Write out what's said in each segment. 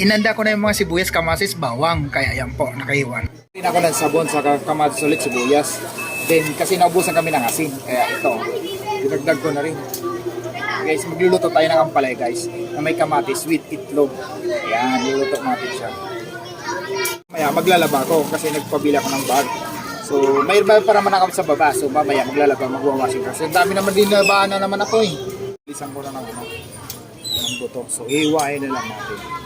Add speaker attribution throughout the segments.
Speaker 1: inanda ko na yung mga sibuyas, kamasis, bawang. Kaya yan po, nakahiwan.
Speaker 2: Rin ako ng sabon sa kamatis ulit sibuyas. Then, kasi naubusan kami ng asin. Kaya ito, dinagdag ko na rin. Guys, magluluto tayo ng ampalay guys. Na may kamatis with itlog. Ayan, luluto natin siya. Maya, maglalaba ko kasi nagpabili ako ng bag. So, may may para man sa baba. So, mamaya maglalaba, magwawashing kasi dami naman din nabaan na naman ako eh. Lisan ko na ng ano, ng buto. So, iiwain na lang natin.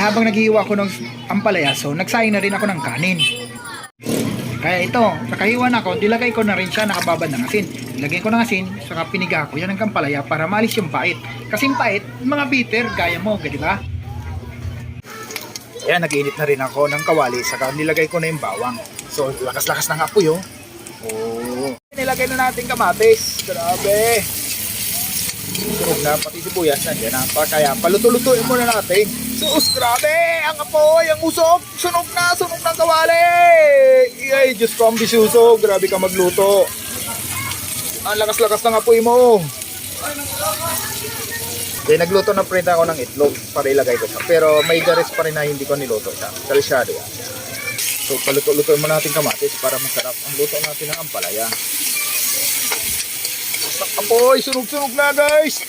Speaker 1: Habang naghihiwa ko ng ampalaya, so nagsaing na rin ako ng kanin. Kaya ito, nakahiwa na ako, dilagay ko na rin siya nakababad ng asin. Ilagay ko ng asin, saka piniga ko yan ng kampalaya para malis yung pait. Kasi yung pait, mga bitter, gaya mo, di ba?
Speaker 2: Ayan, nag-init na rin ako ng kawali, saka nilagay ko na yung bawang. So, lakas-lakas ng apoy, oh. Oh. Nilagay na natin kamatis. Grabe. Sunog na, pati sibuyas nandiyan na. Pa, kaya paluto-lutuin muna natin. Sus, grabe! Ang apoy, ang usok! Sunog na, sunog ng kawali! Ay, Diyos ko, ambisyoso. Grabe ka magluto. Ang lakas-lakas ng apoy mo. Then nagluto na print ako ng itlog para ilagay ko siya. Pero may garis pa rin na hindi ko niluto siya. Kalsyado yan. So paluto-luto mo natin kamatis para masarap ang luto natin ng ampalaya. Apoy, sunog-sunog na guys!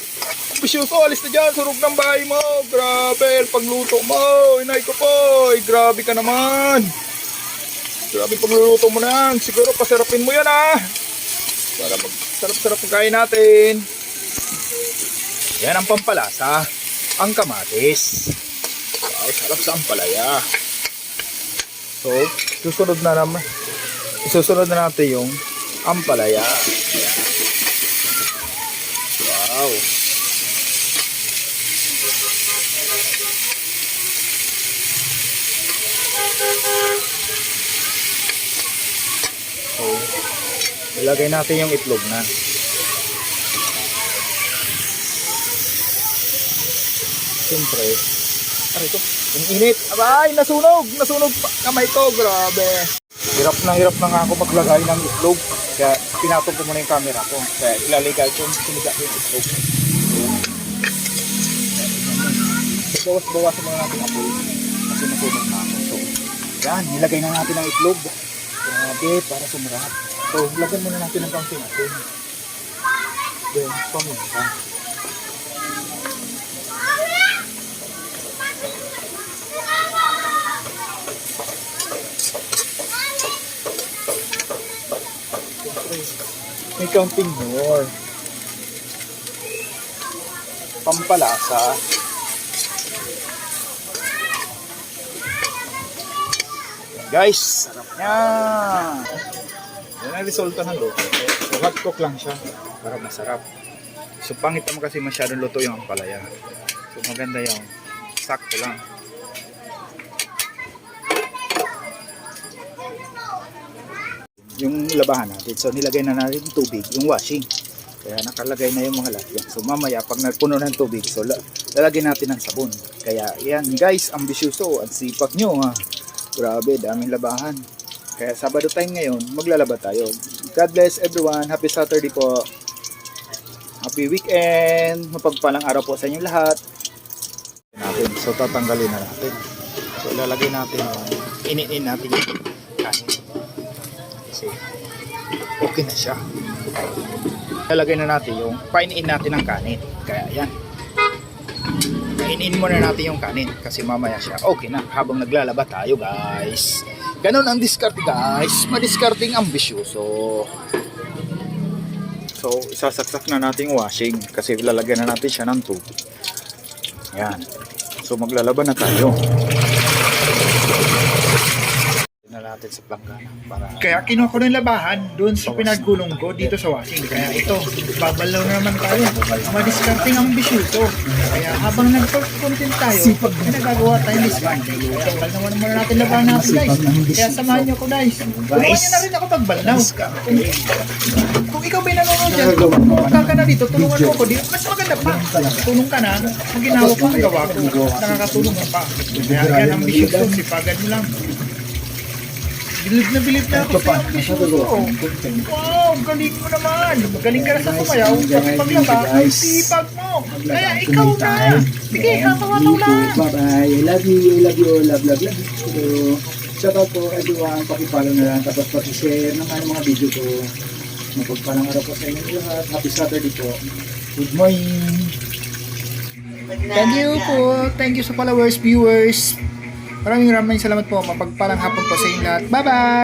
Speaker 2: Ambisyoso, alis na dyan, sunog ng bahay mo. Grabe, pagluto mo. Inay ko po, grabe ka naman. Grabe pagluluto mo na. Siguro pasarapin mo yan ah. Para mag-sarap-sarap pagkain natin. Yan ang pampalasa. Ang kamatis. Wow, sarap sa ampalaya. So, susunod na naman. Isusunod na natin yung ampalaya. Ayan. Wow. So, ilagay natin yung itlog na. Siyempre, ano ito? Yung init. Abay, nasunog! Nasunog pa kamay ko. Grabe. Hirap na hirap na nga ako maglagay ng itlog. Kaya pinatong ko muna yung camera ko. Kaya ilalagay ko, siniga ko yung itlog. So, bawas-bawasan muna natin apoy. Kasi nasunog na ako. So, yan, nilagay na natin ang itlog. Grabe, para sumarap. So, lagyan muna natin ng kaunting asin. Then, pamunta. May counting more. Pampalasa. Guys, sarap niya. Yan ang resulta ng luto. So, hot cook lang siya para masarap. So, pangit naman kasi masyadong luto yung ampalaya. So, maganda yung sakto lang. Yung labahan natin. So nilagay na natin yung tubig, yung washing. Kaya nakalagay na yung mga lalagyan. So mamaya pag nagpuno ng tubig, so la- lalagyan natin ng sabon. Kaya yan guys, ambisyoso. Ang sipag nyo ha. Grabe, daming labahan. Kaya Sabado time ngayon, maglalaba tayo. God bless everyone. Happy Saturday po. Happy weekend. Mapagpalang araw po sa inyong lahat. Natin. So tatanggalin na natin. So lalagay natin yung inin natin yung kanin kasi okay na siya. Lalagay na natin yung painin natin ang kanin. Kaya yan. Painin muna natin yung kanin kasi mamaya siya okay na habang naglalaba tayo guys. Ganon ang diskarte guys. Madiskarting ambisyoso. So, isasaksak na natin washing kasi lalagyan na natin siya ng tubig. Yan. So, maglalaba na tayo. na natin sa planggana para
Speaker 1: Kaya kinuha ko ng labahan doon sa pinagulong ko dito sa washing. Kaya ito, babalaw na naman tayo. Madiskarting ang bisyuto. Kaya habang nagpag-content tayo, ay nagagawa tayo ng diskarte. Tanggal naman muna natin labahan natin guys. Kaya samahan nyo ko guys. Tulungan nyo na rin ako pagbalaw. Kung, kung ikaw ba nanonood dyan, punta ka na dito, tulungan mo ako dito. Mas maganda pa. Tulong ka na, ang ginawa ko, ang gawa ko. Nakakatulong ka pa. Kaya yan ang bisyuto, sipagan nyo lang. Bilib na bilib na ako sa ambisyoso. Wow, galing mo naman. Magaling ka na sa sumayaw. Pati paglaba, ang sipag mo. Kaya ikaw na. Sige, hataw-hataw na.
Speaker 2: Bye-bye. I love you. I love you. Love, love, love. So, shout out po everyone. Pakipalo na lang. Tapos pakishare ang mga video ko. Mapagpalang araw po sa inyo lahat. Happy Saturday po. Good morning.
Speaker 1: Thank you po. Thank you sa followers, viewers. Maraming maraming salamat po. Mapagpalang hapon po sa inyo lahat. Bye-bye!